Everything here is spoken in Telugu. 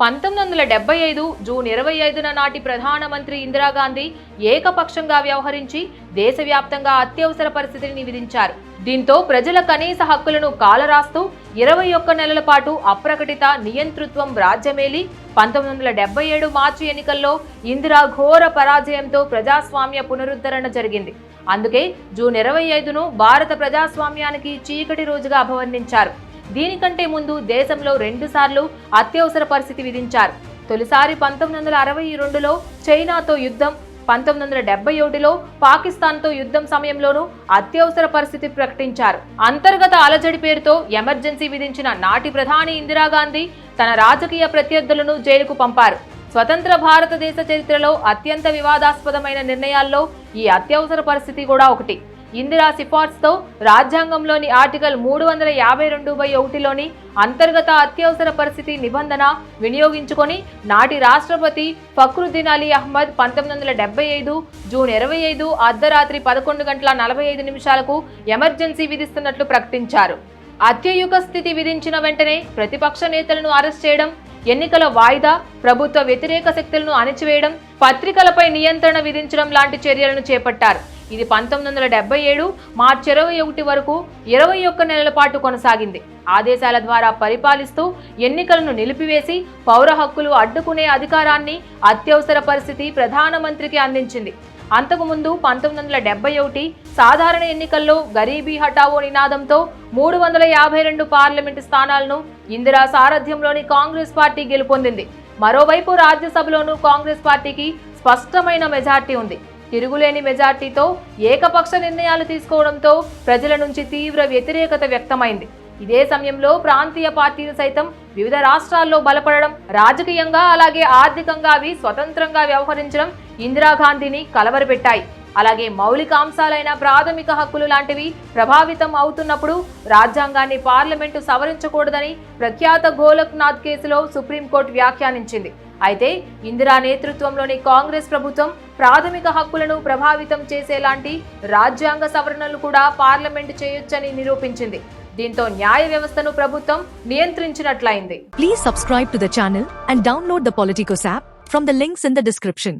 పంతొమ్మిది వందల డెబ్బై ఐదు జూన్ ఇరవై ఐదున నాటి ప్రధానమంత్రి ఇందిరాగాంధీ ఏకపక్షంగా వ్యవహరించి దేశవ్యాప్తంగా అత్యవసర పరిస్థితిని విధించారు. దీంతో ప్రజల కనీస హక్కులను కాలరాస్తూ ఇరవై ఒక్క నెలల పాటు అప్రకటిత నియంతృత్వం రాజ్యమేలి పంతొమ్మిది వందల డెబ్బై ఏడు మార్చి ఎన్నికల్లో ఇందిరా ఘోర పరాజయంతో ప్రజాస్వామ్య పునరుద్ధరణ జరిగింది. అందుకే జూన్ ఇరవై ఐదును భారత ప్రజాస్వామ్యానికి చీకటి రోజుగా అభివర్ణించారు. దీనికంటే ముందు దేశంలో రెండుసార్లు అత్యవసర పరిస్థితి విధించారు. తొలిసారి పంతొమ్మిది వందల అరవై రెండులో చైనాతో యుద్ధం పంతొమ్మిది వందల డెబ్బై ఒకటిలో పాకిస్తాన్తో యుద్ధం సమయంలోనూ అత్యవసర పరిస్థితి ప్రకటించారు. అంతర్గత అలజడి పేరుతో ఎమర్జెన్సీ విధించిన నాటి ప్రధాని ఇందిరాగాంధీ తన రాజకీయ ప్రత్యర్థులను జైలుకు పంపారు. స్వతంత్ర భారతదేశ చరిత్రలో అత్యంత వివాదాస్పదమైన నిర్ణయాల్లో ఈ అత్యవసర పరిస్థితి కూడా ఒకటి. ఇందిరా సిఫార్సుతో రాజ్యాంగంలోని ఆర్టికల్ మూడు వందల యాభై రెండు బై ఒకటిలోని అంతర్గత అత్యవసర పరిస్థితి నిబంధన వినియోగించుకొని నాటి రాష్ట్రపతి ఫక్రుద్దీన్ అలీ అహ్మద్ పంతొమ్మిది వందల డెబ్బై ఐదు జూన్ ఇరవై ఐదు అర్ధరాత్రి పదకొండు గంటల నలభై ఐదు నిమిషాలకు ఎమర్జెన్సీ విధిస్తున్నట్లు ప్రకటించారు. అత్యయుగ స్థితి విధించిన వెంటనే ప్రతిపక్ష నేతలను అరెస్ట్ చేయడం ఎన్నికల వాయిదా ప్రభుత్వ వ్యతిరేక శక్తులను అణిచివేయడం పత్రికలపై నియంత్రణ విధించడం లాంటి చర్యలను చేపట్టారు. ఇది పంతొమ్మిది వందల డెబ్బై ఏడు మార్చి ఇరవై ఒకటి వరకు ఇరవై ఒక్క నెలల పాటు కొనసాగింది. ఆదేశాల ద్వారా పరిపాలిస్తూ ఎన్నికలను నిలిపివేసి పౌర హక్కులు అడ్డుకునే అధికారాన్ని అత్యవసర పరిస్థితి ప్రధానమంత్రికి అందించింది. అంతకుముందు పంతొమ్మిది వందల డెబ్బై ఒకటి సాధారణ ఎన్నికల్లో గరీబీ హఠావో నినాదంతో మూడు వందల యాభై రెండు పార్లమెంటు స్థానాలను ఇందిరా సారథ్యంలోని కాంగ్రెస్ పార్టీ గెలుపొందింది. మరోవైపు రాజ్యసభలోనూ కాంగ్రెస్ పార్టీకి స్పష్టమైన మెజార్టీ ఉంది. తిరుగులేని మెజార్టీతో ఏకపక్ష నిర్ణయాలు తీసుకోవడంతో ప్రజల నుంచి తీవ్ర వ్యతిరేకత వ్యక్తమైంది. ఇదే సమయంలో ప్రాంతీయ పార్టీలు సైతం వివిధ రాష్ట్రాల్లో బలపడడం రాజకీయంగా అలాగే ఆర్థికంగా అవి స్వతంత్రంగా వ్యవహరించడం ఇందిరాగాంధీని కలవరపెట్టాయి. అలాగే మౌలిక అంశాలైన ప్రాథమిక హక్కులు లాంటివి ప్రభావితం అవుతున్నప్పుడు రాజ్యాంగాన్ని పార్లమెంటు సవరించకూడదని ప్రఖ్యాత గోలక్నాథ్ కేసులో సుప్రీంకోర్టు వ్యాఖ్యానించింది. అయితే ఇందిరా నేతృత్వంలోని కాంగ్రెస్ ప్రభుత్వం ప్రాథమిక హక్కులను ప్రభావితం చేసేలాంటి రాజ్యాంగ సవరణలు కూడా పార్లమెంట్ చేయొచ్చని నిరూపించింది. దీంతో న్యాయ వ్యవస్థను ప్రభుత్వం నియంత్రించినట్లయింది. Please subscribe to the channel and download the Politicos app from the links in the description